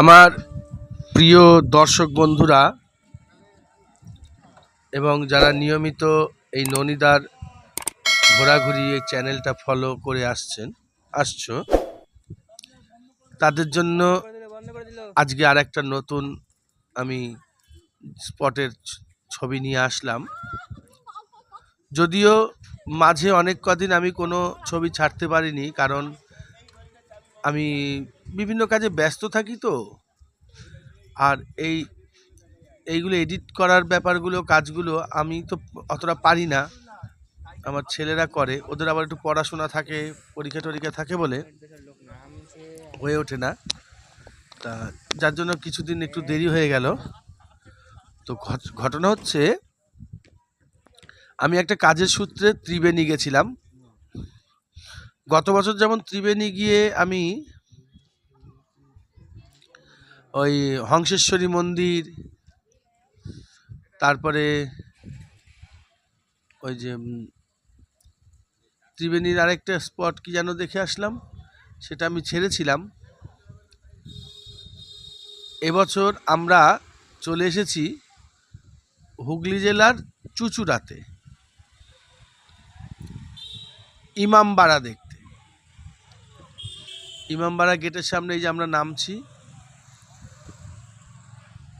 আমার প্রিয় দর্শক বন্ধুরা এবং যারা নিয়মিত এই ননিদার ঘোরাঘুরি এই চ্যানেলটা ফলো করে আসছেন, আসছো, তাদের জন্য আজকে আর একটা নতুন আমি স্পটের ছবি নিয়ে আসলাম। যদিও মাঝে অনেক কদিন আমি কোনো ছবি ছাড়তে পারিনি, কারণ আমি বিভিন্ন কাজে ব্যস্ত থাকি তো। আর এই, এইগুলো এডিট করার ব্যাপারগুলো, কাজগুলো আমি তো অতটা পারি না। আমার ছেলেরা করে, ওদের আবার একটু পড়াশোনা থাকে, পরীক্ষা টরীক্ষা থাকে বলে। হয়ে ওঠে না। তা যার জন্য কিছুদিন একটু দেরি হয়ে গেল। তো ঘট- ঘটনা হচ্ছে, আমি একটা কাজের সূত্রে ত্রিবেণী গেছিলাম। গত বছর যেমন ত্রিবেণী গিয়ে আমি ওই হংসেশ্বরী মন্দির, তারপরে ওই যে ত্রিবেণীর আরেকটা স্পট কি যেন দেখে আসলাম, সেটা আমি ছেড়েছিলাম। এবছর আমরা চলে এসেছি হুগলি জেলার চুচুড়াতে, ইমামবাড়া দেখতে। ইমামবাড়া গেটের সামনে এই যে আমরা নামছি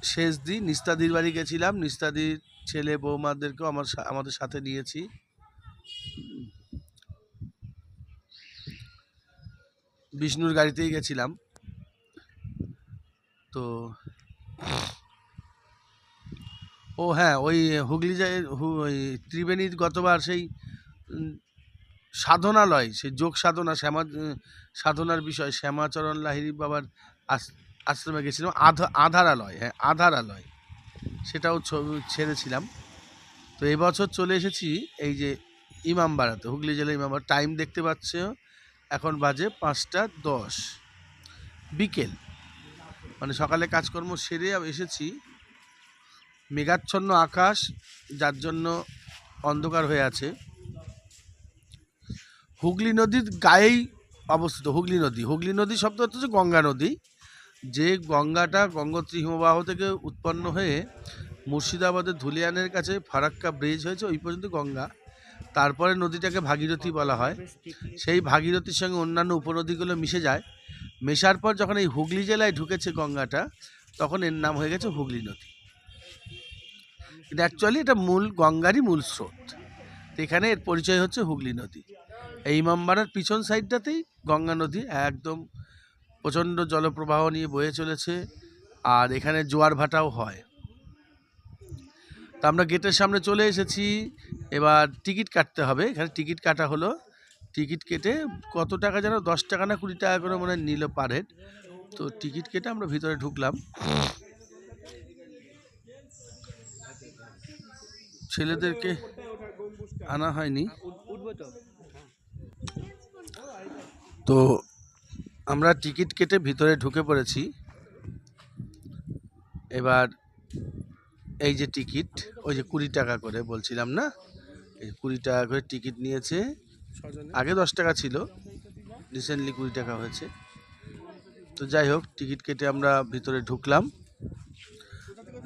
শেষ দিন নিস্তাদির বাড়ি গেছিলাম। নিস্তাদির ছেলে বৌমাদেরকেও আমার আমাদের সাথে নিয়েছি। বিষ্ণুর গাড়িতেই গেছিলাম। তো ও হ্যাঁ ওই হুগলি ওই ত্রিবেণীর গতবার সেই সাধনালয়, সেই যোগ সাধনা, শ্যামা সাধনার বিষয়, শ্যামাচরণ লাহিড়ী বাবার আস- আশ্রমে গেছিলাম, আধা, আধারালয় হ্যাঁ আধারালয়। সেটাও ছবি ছেড়েছিলাম। তো এবছর চলে এসেছি এই যে ইমামবাড়াতে, হুগলি জেলার ইমামবাড়া। টাইম দেখতে পাচ্ছ, এখন বাজে পাঁচটা দশ। বিকেল। মানে সকালে কাজকর্ম সেরে এসেছি। মেঘাচ্ছন্ন আকাশ, যার জন্য অন্ধকার হয়ে আছে। হুগলি নদীর গায়েই অবস্থিত, হুগলি নদী। হুগলি নদী শব্দ হচ্ছে গঙ্গা নদী। যে গঙ্গাটা গঙ্গোত্রী হিমবাহ থেকে উৎপন্ন হয়ে মুর্শিদাবাদের ধুলিয়ানের কাছে ফারাক্কা ব্রিজ হয়েছে, ওই পর্যন্ত গঙ্গা। তারপরে নদীটাকে ভাগীরথী বলা হয়। সেই ভাগীরথীর সঙ্গে অন্যান্য উপনদীগুলো মিশে যায়। মেশার পর যখন এই হুগলি জেলায় ঢুকেছে গঙ্গাটা, তখন এর নাম হয়ে গেছে হুগলি নদী। কিন্তু অ্যাকচুয়ালি এটা মূল, গঙ্গারই মূল স্রোত। এখানে এর পরিচয় হচ্ছে হুগলি নদী। এই ইমামবাড়ার পিছন সাইডটাতেই গঙ্গা নদী একদম প্রচণ্ড জলপ্রবাহ নিয়ে বয়ে চলেছে আর এখানে জোয়ার ভাটাও হয়। তা আমরা গেটের সামনে চলে এসেছি। এবার টিকিট কাটতে হবে। এখানে টিকিট কাটা হলো। টিকিট কেটে কত টাকা যেন? দশ টাকা না কুড়ি টাকা করে মনে নিল পার হেড। তো টিকিট কেটে আমরা ভিতরে ঢুকলাম। ছেলেদেরকে আনা হয়নি। তো আমরা টিকিট কেটে ভিতরে ঢুকে পড়েছি। এবার এই যে টিকিট ওই যে কুড়ি টাকা করে বলছিলাম না? এই কুড়ি টাকা করে টিকিট নিয়েছে। আগে দশ টাকা ছিল রিসেন্টলি কুড়ি টাকা হয়েছে। তো যাই হোক টিকিট কেটে আমরা ভিতরে ঢুকলাম।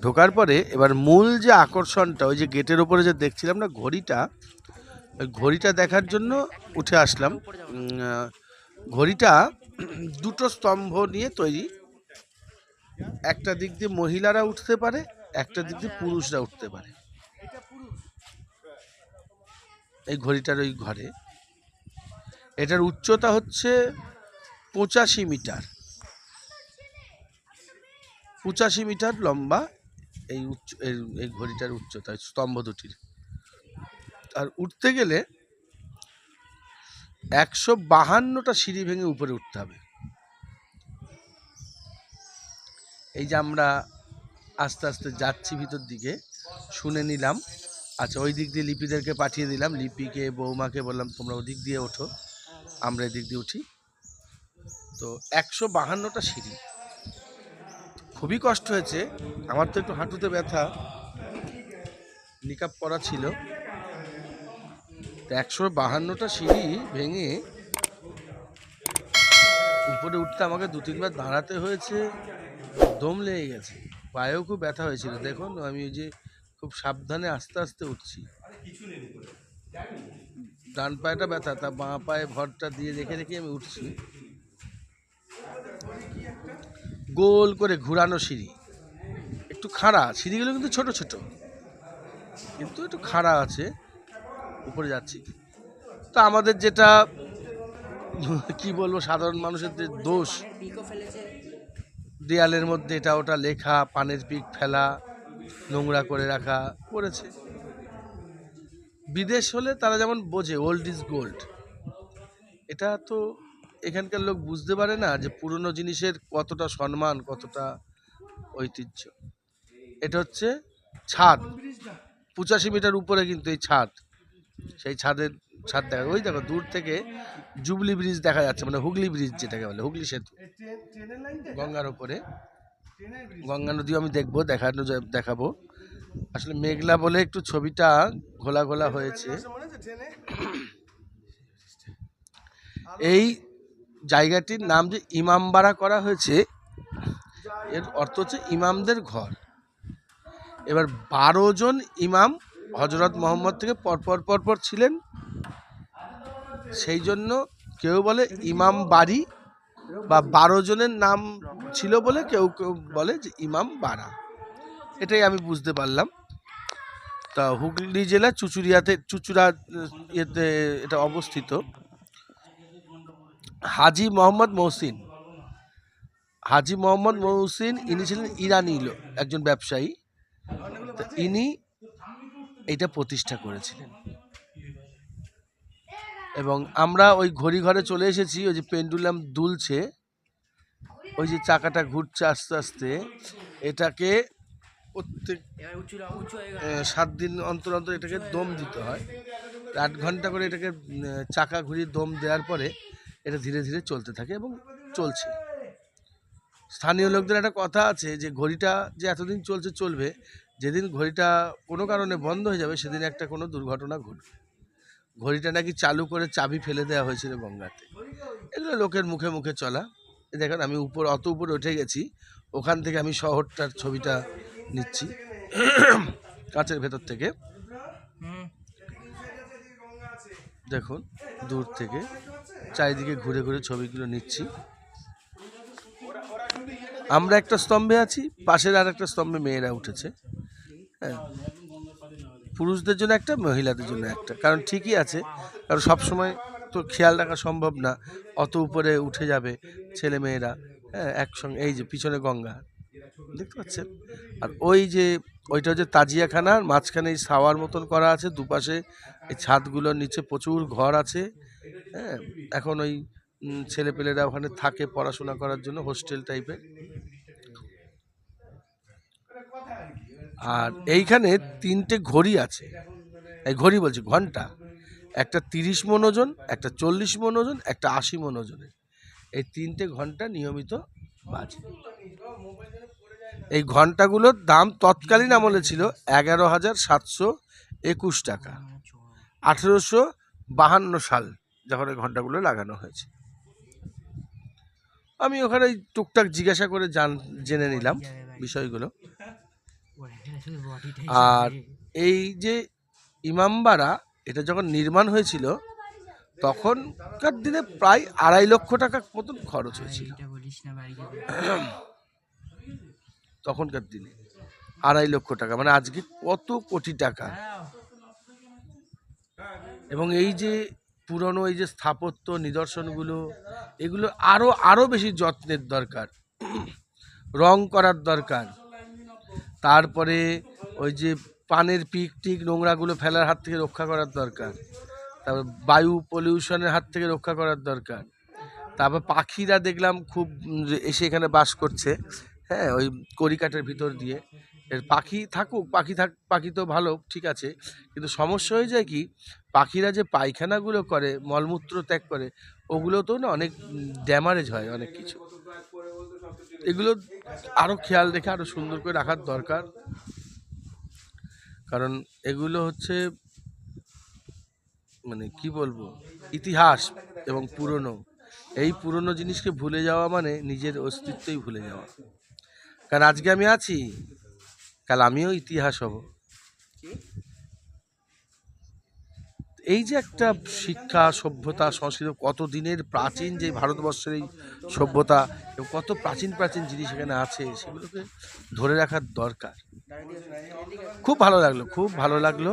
ঢোকার পরে এবার মূল যে আকর্ষণটা ওই যে গেটের ওপরে যে দেখছিলাম না ঘড়িটা ওই ঘড়িটা দেখার জন্য উঠে আসলাম। ঘড়িটা দুটো স্তম্ভ নিয়ে তৈরি। একটা দিক দিয়ে মহিলারা উঠতে পারে, একটা দিক দিয়ে পুরুষরা উঠতে পারে। এই ঘড়িটার ওই ঘরে। এটার উচ্চতা হচ্ছে পঁচাশি মিটার। পঁচাশি মিটার লম্বা এই উচ্চ এই- ঘড়িটার উচ্চতা, স্তম্ভ দুটির। আর উঠতে গেলে একশো বাহান্নটা সিঁড়ি ভেঙে উপরে উঠতে হবে। এই যে আমরা আস্তে আস্তে যাচ্ছি ভিতর দিকে, শুনে নিলাম। আচ্ছা ওই দিক দিয়ে লিপিদেরকে পাঠিয়ে দিলাম। লিপিকে, বৌমাকে বললাম, তোমরা ওদিক দিয়ে ওঠো, আমরা এদিক দিয়ে উঠি। তো একশো বাহান্নটা সিঁড়ি। খুবই কষ্ট হয়েছে। আমার তো একটু হাঁটুতে ব্যথা, নিকাপ পরা ছিল। একশো বাহান্নটা সিঁড়ি ভেঙে উপরে উঠতে আমাকে দু তিনবার দাঁড়াতে হয়েছে, দম লেগে গেছে। পায়েও খুব ব্যথা হয়েছিল। দেখুন, আমি ওই যে খুব সাবধানে আস্তে আস্তে উঠছি। ডান পায়েটা ব্যথা, তা বাঁ পায়ে ভরটা দিয়ে রেখে রেখে আমি উঠছি। গোল করে ঘুরানো সিঁড়ি। একটু খাড়া, সিঁড়িগুলো কিন্তু ছোট ছোট। কিন্তু একটু খাড়া আছে। উপরে যাচ্ছি। তা আমাদের যেটা, কি বলব, সাধারণ মানুষের যে দোষ, দেয়ালের মধ্যে এটা ওটা লেখা, পানের পিক ফেলা, নোংরা করে রাখা করেছে। বিদেশ হলে তারা যেমন বোঝে ওল্ড ইজ গোল্ড এটা তো এখানকার লোক বুঝতে পারে না যে পুরনো জিনিসের কতটা সম্মান, কতটা ঐতিহ্য। এটা হচ্ছে ছাদ। পঁচাশি মিটার উপরে কিন্তু এই ছাদ। সেই ছাদের ছাদ দেখা ওই দেখো দূর থেকে জুবলি ব্রিজ দেখা যাচ্ছে মানে হুগলি ব্রিজ যেটাকে বলে হুগলি সেতু। গঙ্গার ওপরে। গঙ্গা নদীও আমি দেখব দেখানো দেখাবো। আসলে মেঘলা বলে একটু ছবিটা ঘোলা ঘোলা হয়েছে। এই জায়গাটির নাম যে ইমামবাড়া করা হয়েছে এর অর্থ হচ্ছে ইমামদের ঘর। এবার বারো জন ইমাম হজরত মোহাম্মদ থেকে পরপর পরপর ছিলেন। সেই জন্য কেউ বলে ইমাম বাড়ি বা বারো জনের নাম ছিল বলে কেউ কেউ বলে যে ইমাম বাড়া। এটাই আমি বুঝতে পারলাম। তা হুগলি জেলা চুচুড়িয়াতে, চুচুড়া, ইয়েতে এটা অবস্থিত। হাজি মোহাম্মদ মহসিন। হাজি মোহাম্মদ মহসিন, ইনি ছিলেন ইরানি একজন ব্যবসায়ী। ইনি এটা প্রতিষ্ঠা করেছিলেন। এবং আমরা ওই ঘড়ি ঘরে চলে এসেছি, ওই যে পেন্ডুলাম দুলছে, ওই যে চাকাটা ঘুরছে আস্তে আস্তে, এটাকে প্রত্যেক সাত দিন অন্তর অন্তর এটাকে দম দিতে হয়। আট ঘণ্টা করে এটাকে চাকা ঘুরিয়ে দম দেওয়ার পরে এটা ধীরে ধীরে চলতে থাকে এবং চলছে। স্থানীয় লোকদের একটা কথা আছে যে, ঘড়িটা যে এতদিন চলছে, চলবে যেদিন ঘড়িটা কোনো কারণে বন্ধ হয়ে যাবে, সেদিন একটা কোনো দুর্ঘটনা ঘটবে। ঘড়িটা নাকি চালু করে চাবি ফেলে দেওয়া হয়েছিল গঙ্গাতে। এগুলো লোকের মুখে মুখে চলা। দেখেন, আমি উপর, অত উপরে উঠে গেছি। ওখান থেকে আমি শহরটার ছবিটা নিচ্ছি, কাঁচের ভেতর থেকে। দেখুন, দূর থেকে চারিদিকে ঘুরে ঘুরে ছবিগুলো নিচ্ছি। আমরা একটা স্তম্ভে আছি, পাশের আর একটা স্তম্ভে মেয়েরা উঠেছে। হ্যাঁ। পুরুষদের জন্য একটা, মহিলাদের জন্য একটা। কারণ ঠিকই আছে, কারণ সবসময় তো খেয়াল রাখা সম্ভব না, অত উপরে উঠে যাবে ছেলে মেয়েরা হ্যাঁ একসঙ্গে, এই যে পিছনে গঙ্গা, দেখতে পাচ্ছেন? আর ওই যে, ওইটা হচ্ছে তাজিয়াখানা আর মাঝখানে এই সাওয়ার মতন করা আছে, দুপাশে এই ছাদগুলোর নিচে প্রচুর ঘর আছে হ্যাঁ এখন ওই ছেলেপেলেরা ওখানে থাকে পড়াশোনা করার জন্য, হোস্টেল টাইপের। আর এইখানে তিনটে ঘড়ি আছে। এই ঘড়ি বলছি ঘণ্টা। একটা তিরিশ মন ওজন, একটা চল্লিশ মন ওজন, একটা আশি মন ওজনের। এই তিনটে ঘণ্টা নিয়মিত বাজে। এই ঘন্টাগুলোর দাম তৎকালীন আমলে ছিল এগারো হাজার সাতশো একুশ টাকা। আঠেরোশো বাহান্ন সাল যখন এই ঘন্টাগুলো লাগানো হয়েছে। আমি ওখানে টুকটাক জিজ্ঞাসা করে জান, জেনে নিলাম বিষয়গুলো। আর এই যে ইমামবাড়া এটা যখন নির্মাণ হয়েছিল তখনকার দিনে প্রায় আড়াই লক্ষ টাকা মতন খরচ হয়েছিল। তখনকার দিনে আড়াই লক্ষ টাকা মানে আজকে কত কোটি টাকা। এবং এই যে পুরনো এই যে স্থাপত্য নিদর্শনগুলো এগুলো আরও আরও বেশি যত্নের দরকার রং করার দরকার। তারপরে ওই যে পানের পিক টিক নোংরাগুলো ফেলার হাত থেকে রক্ষা করার দরকার। তারপর বায়ু পলিউশনের হাত থেকে রক্ষা করার দরকার। তারপর পাখিরা দেখলাম খুব এসে এখানে বাস করছে হ্যাঁ ওই করিকাটের ভিতর দিয়ে। এর পাখি থাকুক, পাখি থাক, পাখি তো ভালো, ঠিক আছে। কিন্তু সমস্যা হয়ে যায় কি, পাখিরা যে পায়খানাগুলো করে, মলমূত্র ত্যাগ করে, ওগুলো তো না অনেক ড্যামারেজ হয় অনেক কিছু। এগুলো আরও খেয়াল রেখে আরও সুন্দর করে রাখার দরকার। কারণ এগুলো হচ্ছে মানে কি বলব, ইতিহাস এবং পুরনো। এই পুরনো জিনিসকে ভুলে যাওয়া মানে নিজের অস্তিত্বই ভুলে যাওয়া। কারণ আজকে আমি আছি, কাল আমিও ইতিহাস হব। এই যে একটা শিক্ষা, সভ্যতা, সংস্কৃতি কত দিনের প্রাচীন যে ভারতবর্ষের এই সভ্যতা এবং কত প্রাচীন প্রাচীন জিনিস এখানে আছে, সেগুলোকে ধরে রাখার দরকার। খুব ভালো লাগল, খুব ভালো লাগল।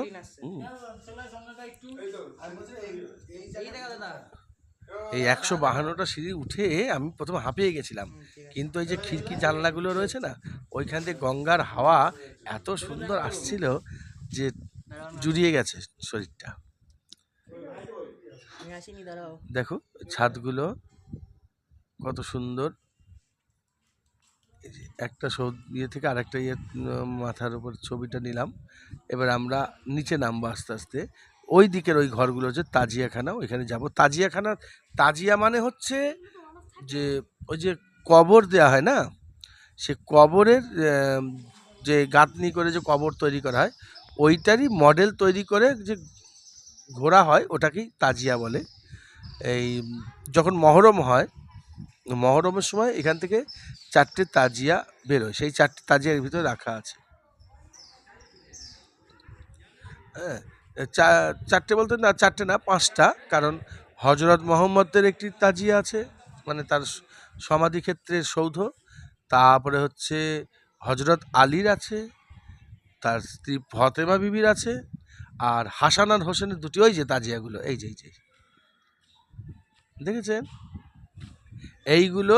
এই একশো বাহান্নটা সিঁড়ি উঠে আমি প্রথমে হাঁপিয়ে গেছিলাম। কিন্তু এই যে খিড়কি জানলাগুলো রয়েছে না, ওইখান থেকে গঙ্গার হাওয়া এত সুন্দর আসছিল যে জুড়িয়ে গেছে শরীরটা। দেখো, ছাদগুলো কত সুন্দর। একটা ইয়ে থেকে আরেকটা ইয়ে মাথার উপর ছবিটা নিলাম। এবার আমরা নিচে নামবো আস্তে আস্তে। ওই দিকের ওই ঘরগুলো হচ্ছে তাজিয়াখানা, ওইখানে যাব। তাজিয়াখানা, তাজিয়া মানে হচ্ছে যে ওই যে কবর দেওয়া হয় না? সে কবরের যে গাঁথনি করে যে কবর তৈরি করা হয়, ওইটারই মডেল তৈরি করে যে ঘোরা হয়, ওটাকেই তাজিয়া বলে। এই যখন মহরম হয়, মহরমের সময় এখান থেকে চারটে তাজিয়া বেরোয় সেই চারটে তাজিয়ার ভিতরে রাখা আছে। হ্যাঁ চারটে বলতে না, চারটে না, পাঁচটা, কারণ হজরত মোহাম্মদের একটি তাজিয়া আছে মানে তার সমাধি ক্ষেত্রের সৌধ। তারপরে হচ্ছে হজরত আলীর আছে, তার স্ত্রী ফতেমা বিবির আছে আর হাসান আর হোসেনের দুটি ওই যে তাজিয়াগুলো, এই যে এই যে দেখেছেন? এইগুলো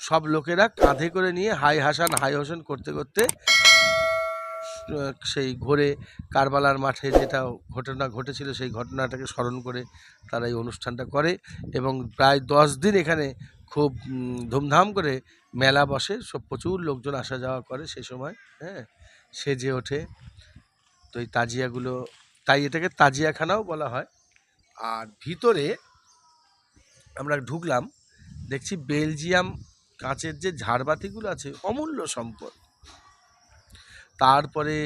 সব লোকেরা কাঁধে করে নিয়ে হাই হাসান, হাই হোসেন করতে করতে সেই ঘোরে কারবালার মাঠে যেটা ঘটনা ঘটেছিল, সেই ঘটনাটাকে স্মরণ করে তারা এই অনুষ্ঠানটা করে এবং প্রায় দশ দিন এখানে খুব ধুমধাম করে মেলা বসে, সব প্রচুর লোকজন আসা যাওয়া করে সে সময় হ্যাঁ সেজে ওঠে। তো এই তাজিয়াগুলো, তাই এটাকে তাজিয়াখানাও বলা হয়। আর ভিতরে আমরা ঢুকলাম, দেখছি বেলজিয়াম কাঁচের যে ঝাড়বাতিগুলো আছে, অমূল্য সম্পদ। তারপরে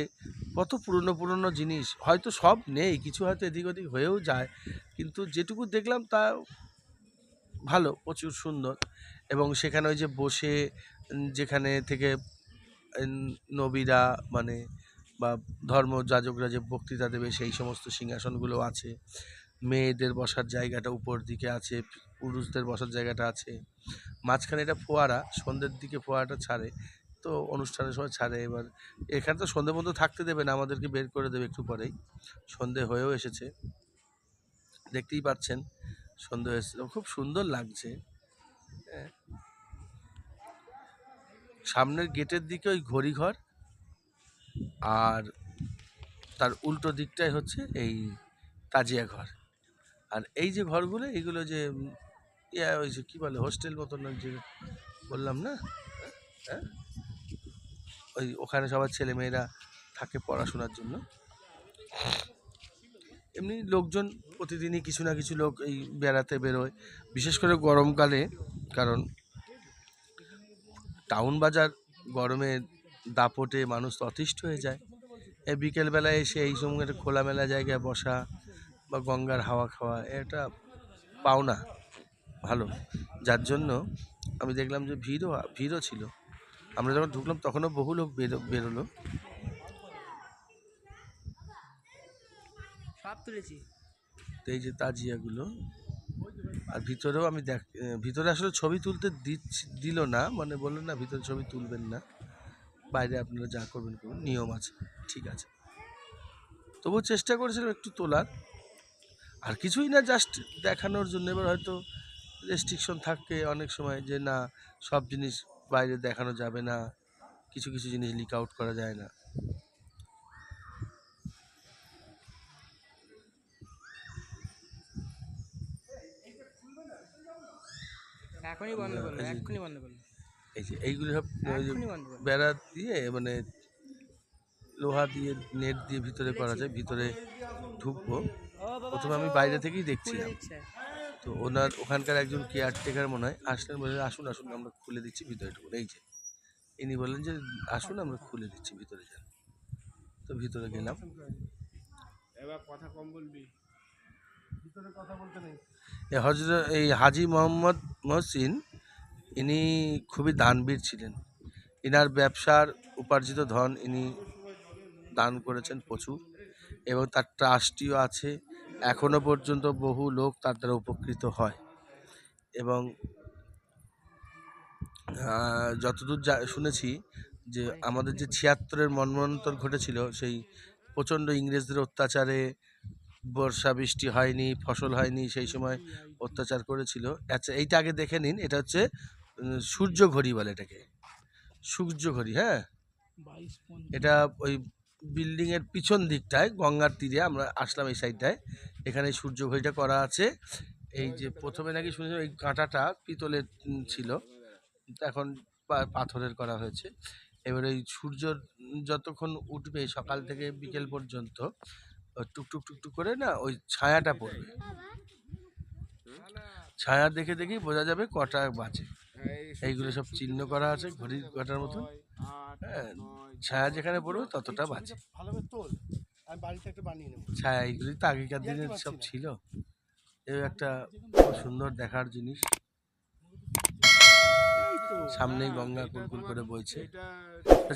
কত পুরনো পুরনো জিনিস, হয়তো সব নেই, কিছু হয়তো এদিক ওদিক হয়েও যায়, কিন্তু যেটুকু দেখলাম তা ভালো, প্রচুর সুন্দর। এবং সেখানে ওই যে বসে যেখানে থেকে নবীরা মানে বা ধর্ম যাজকরা যে বক্তৃতা দেবে সেই সমস্ত সিংহাসনগুলো আছে। মেয়েদের বসার জায়গাটা উপর দিকে আছে, পুরুষদের বসার জায়গাটা আছে। মাঝখানে এটা ফোয়ারা, সন্ধ্যের দিকে ফোয়ারাটা ছাড়ে, তো অনুষ্ঠানের সময় ছাড়ে। এবার এখানে তো সন্ধে পর্যন্ত থাকতে দেবে না, আমাদেরকে বের করে দেবে একটু পরেই। সন্ধে হয়েও এসেছে। দেখতেই পাচ্ছেন, সন্ধে এসেছে। খুব সুন্দর লাগছে। হ্যাঁ। সামনের গেটের দিকে ওই ঘড়িঘর আর তার উল্টো দিকটাই হচ্ছে এই তাজিয়া ঘর। আর এই যে ঘরগুলো, এগুলো যে ইয়া ওই যে কী বলে, হোস্টেল মতন যে বললাম না? হ্যাঁ? ওই ওখানে সবার ছেলেমেয়েরা থাকে পড়াশোনার জন্য। এমনি লোকজন প্রতিদিনই কিছু না কিছু লোক এই বেড়াতে বেরোয়। বিশেষ করে গরমকালে, কারণ টাউন বাজার গরমে দাপটে মানুষ তো অতিষ্ঠ হয়ে যায়। এই বিকেলবেলায় এসে এই সময় একটা খোলামেলা জায়গায় বসা বা গঙ্গার হাওয়া খাওয়া এটা পাওনা ভালো। যার জন্য আমি দেখলাম যে ভিড়ও ভিড়ও ছিল। আমরা যখন ঢুকলাম তখনও বহু লোক বেরো বেরোলো। তুলেছি। তো এই যে তাজিয়াগুলো আর ভিতরেও আমি দেখ ভিতরে আসলে ছবি তুলতে দিচ্ছি দিল না মানে বলল না ভিতরে ছবি তুলবেন না। বাইরে আপনারা যা করবেন করুন নিয়ম আছে ঠিক আছে। তবুও চেষ্টা করেছিলাম একটু তোলার আর কিছুই না জাস্ট দেখানোর জন্য। এবার হয়তো রেস্ট্রিকশন থাকে অনেক সময় যে না সব জিনিস বাইরে দেখানো যাবে না কিছু কিছু জিনিস লিক আউট করা যায় না। এখনই বন্ধ করল এই যে- এক্ষুনি বন্ধ করল এই যে এইগুলি সব বেড়া দিয়ে মানে লোহা দিয়ে নেট দিয়ে ভিতরে করা যায় ভিতরে ঢুকবো। প্রথমে আমি বাইরে থেকেই দেখছিলাম তো ওনার ওখানকার একজন কেয়ারটেকার মনে হয় আসলেন বললেন আসুন আসুন আমরা খুলে দিচ্ছি ভিতরে ঢুকুন এই যে ইনি বললেন যে আসুন আমরা খুলে দিচ্ছি ভিতরে যান। তো ভিতরে গেলাম। এবার কথা কম বলবি? ভিতরে কথা বলতে নেই। এই হজরত এই হাজি মোহাম্মদ মহসিন ইনি খুবই দানবীর ছিলেন। ইনার ব্যবসার উপার্জিত ধন ইনি দান করেছেন প্রচুর এবং তার ট্রাস্টিও আছে। এখনও পর্যন্ত বহু লোক তার দ্বারা উপকৃত হয় এবং যতদূর যা শুনেছি যে আমাদের যে ছিয়াত্তরের মন্বন্তর ঘটেছিল সেই প্রচণ্ড ইংরেজদের অত্যাচারে বর্ষা বৃষ্টি হয়নি, ফসল হয়নি, সেই সময় অত্যাচার করেছিল। আচ্ছা এইটা আগে দেখে নিন। এটা হচ্ছে সূর্য ঘড়ি বলে এটাকে। সূর্য ঘড়ি হ্যাঁ এটা ওই বিল্ডিং এর পিছন দিকটায় গঙ্গার তীরে আমরা আসলাম এই সাইডটায়। এখানে সূর্য ঘড়িটা করা আছে। এই যে প্রথমে নাকি শুনেছি ওই কাঁটাটা পিতলের ছিল। এখন পা- পাথরের করা হয়েছে। এবার ওই সূর্য যতক্ষণ উঠবে সকাল থেকে বিকেল পর্যন্ত টুকটুক টুকটুক করে না ওই ছায়াটা পড়বে। ছায়া দেখে দেখেই বোঝা যাবে কটা বাজে। এইগুলো সব চিহ্ন করা আছে ঘড়ির কাটার মতন। হ্যাঁ ছায়া যেখানে পড়বে ততটা বাজে। ছায়া এইগুলি তো আগেকার দিনে সব ছিল। এও একটা খুব সুন্দর দেখার জিনিস। সামনেই গঙ্গা কুলকুল করে বইছে।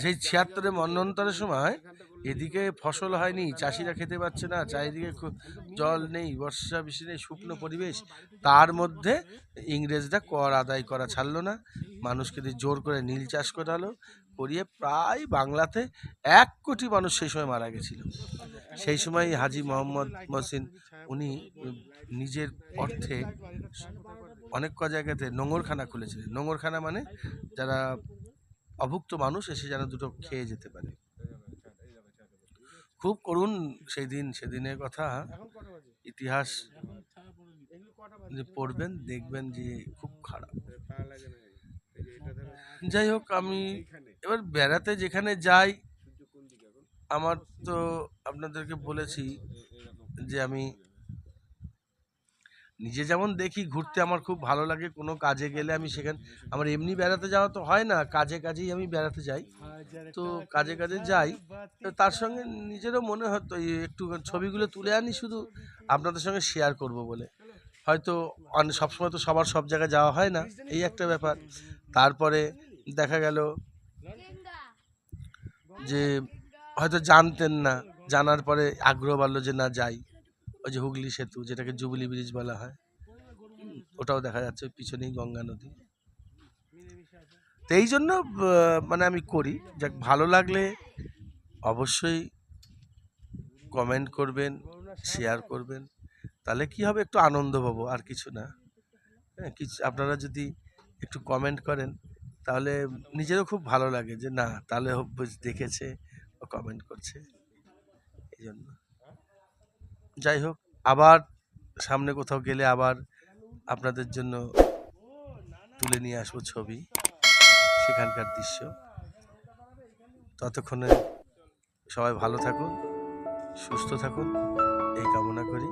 সেই ছিয়াত্তরে মন্নন্তরের সময় এদিকে ফসল হয়নি, চাষিরা খেতে পাচ্ছে না, চারিদিকে জল নেই, বর্ষা, বৃষ্টি নেই, শুকনো পরিবেশ। তার মধ্যে ইংরেজরা কর আদায় করা ছাড়লো না। মানুষকে দিয়ে জোর করে নীল চাষ করালো, করিয়ে প্রায় বাংলাতে এক কোটি মানুষ সেই সময় মারা গেছিল। সেই সময় হাজি মোহাম্মদ মহসিন, উনি নিজের অর্থে অনেক ক জায়গাতে নোংরখানা খুলেছিলেন। নোংরখানা মানে যারা অভুক্ত মানুষ এসে যেন দুটো খেয়ে যেতে পারে। খুব করুন সেই দিন সেদিনের কথা। ইতিহাস যে পড়বেন দেখবেন যে খুব খারাপ। যাই হোক আমি এবার বেড়াতে যেখানে যাই আমার তো আপনাদেরকে বলেছি যে আমি নিজে যেমন দেখি ঘুরতে আমার খুব ভালো লাগে, কোনো কাজে গেলে আমি সেখানে, আমার এমনি বেড়াতে যাওয়া তো হয় না, কাজে কাজেই আমি বেড়াতে যাই। তো কাজে কাজে যাই, তো তার সঙ্গে নিজেরও মনে হতো একটু ছবিগুলো তুলে আনি শুধু, আপনাদের সঙ্গে শেয়ার করব বলে। হয়তো সবসময় তো সবার সব জায়গায় যাওয়া হয় না, এই একটা ব্যাপার। তারপরে দেখা গেল যে হয়তো জানতেন না, জানার পরে আগ্রহ বাড়লো যে না যাই। ওই যে হুগলি সেতু, যেটাকে জুবলি ব্রিজ বলা হয়, ওটাও দেখা যাচ্ছে পিছনেই গঙ্গা নদী। তো এই জন্য মানে আমি করি, যাক ভালো লাগলে অবশ্যই কমেন্ট করবেন শেয়ার করবেন। তাহলে কি হবে, একটু আনন্দ পাবো, আর কিছু না। হ্যাঁ কিছু, আপনারা যদি একটু কমেন্ট করেন, তাহলে নিজেরও খুব ভালো লাগে যে, না, তাহলে দেখেছে, ও কমেন্ট করছে। এই জন্য। যাই হোক, আবার সামনে কোথাও গেলে আবার আপনাদের জন্য তুলে নিয়ে আসব ছবি, সেখানকার দৃশ্য। ততক্ষণে সবাই ভালো থাকুন, সুস্থ থাকুন, এই কামনা করি।